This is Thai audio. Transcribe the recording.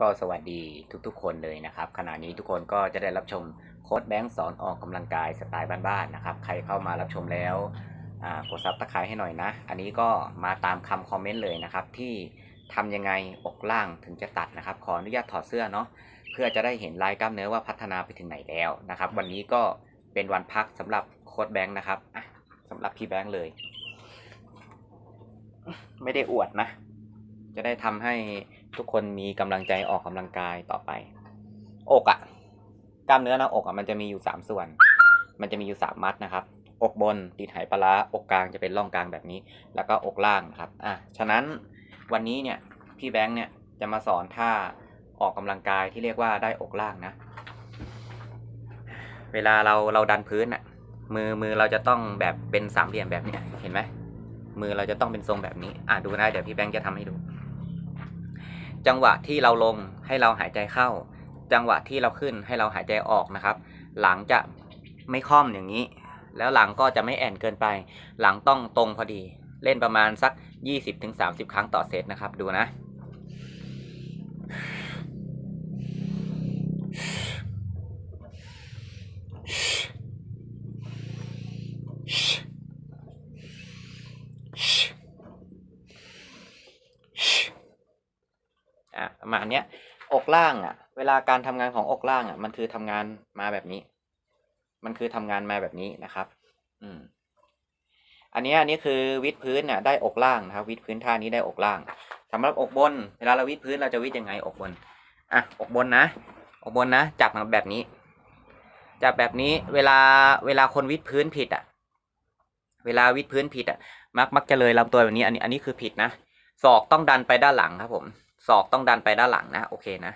ก็สวัสดีทุกๆ คนเลยนะครับ ขณะนี้ทุกคนก็จะได้รับชมโค้ดแบงค์สอนออกกำลังกายสไตล์บ้านๆนะครับ ใครเข้ามารับชมแล้วกดซับตะไคร้ให้หน่อยนะ อันนี้ก็มาตามคำคอมเมนต์เลยนะครับ ที่ทำยังไงอกล่างถึงจะตัดนะครับ ขออนุญาตถอดเสื้อเนาะเพื่อจะได้เห็นลายกล้ามเนื้อว่าพัฒนาไปถึงไหนแล้วนะครับ วันนี้ก็เป็นวันพักสำหรับโค้ดแบงค์นะครับอะสำหรับพี่แบงค์เลย ไม่ได้อวดนะ จะได้ทำให้ ทุกคนมีกำลังใจออกกำลังกายต่อไป อกอะกล้ามเนื้อหน้าอกอะมันจะมีอยู่สามส่วน มันจะมีอยู่สามมัดนะครับ อกบนติดไหปลาอกกลางจะเป็นร่องกลางแบบนี้ แล้วก็อกล่างนะครับอะฉะนั้นวันนี้เนี่ยพี่แบงค์เนี่ยจะมาสอนท่าออกกำลังกายที่เรียกว่าได้อกล่างนะ เวลาเราเราดันพื้นอะมือมือเราจะต้องแบบเป็นสามเหลี่ยมแบบนี้เห็นไหมมือเราจะต้องเป็นทรงแบบนี้ อะดูนะเดี๋ยวพี่แบงค์จะทำให้ดู จังหวะที่เราลงให้เราหายใจเข้า จังหวะที่เราขึ้นให้เราหายใจออกนะครับ หลังจะไม่ค่อมอย่างนี้ แล้วหลังก็จะไม่แอนเกินไป หลังต้องตรงพอดี เล่นประมาณสัก 20-30 ครั้งต่อเซตนะครับ ดูนะ อะประมาณเนี้ยอกล่างอะ เวลาการทำงานของอกล่างอะ มันคือทำงานมาแบบนี้ มันคือทำงานมาแบบนี้นะครับ อืม อันนี้อันนี้คือวิดพื้นเนี่ยได้อกล่างนะครับ วิดพื้นท่านี้ได้อกล่างสำหรับอกบน เวลาเราวิดพื้นเราจะวิดยังไงอกบน อะอกบนนะอกบนนะจับแบบนี้ จับแบบนี้เวลาเวลาคนวิดพื้นผิดอะ เวลาวิดพื้นผิดอะมักมักจะเลยลำตัวแบบนี้ อันนี้อันนี้คือผิดนะศอกต้องดันไปด้านหลังครับผม ศอกต้องดันไปด้านหลังนะ โอเคนะ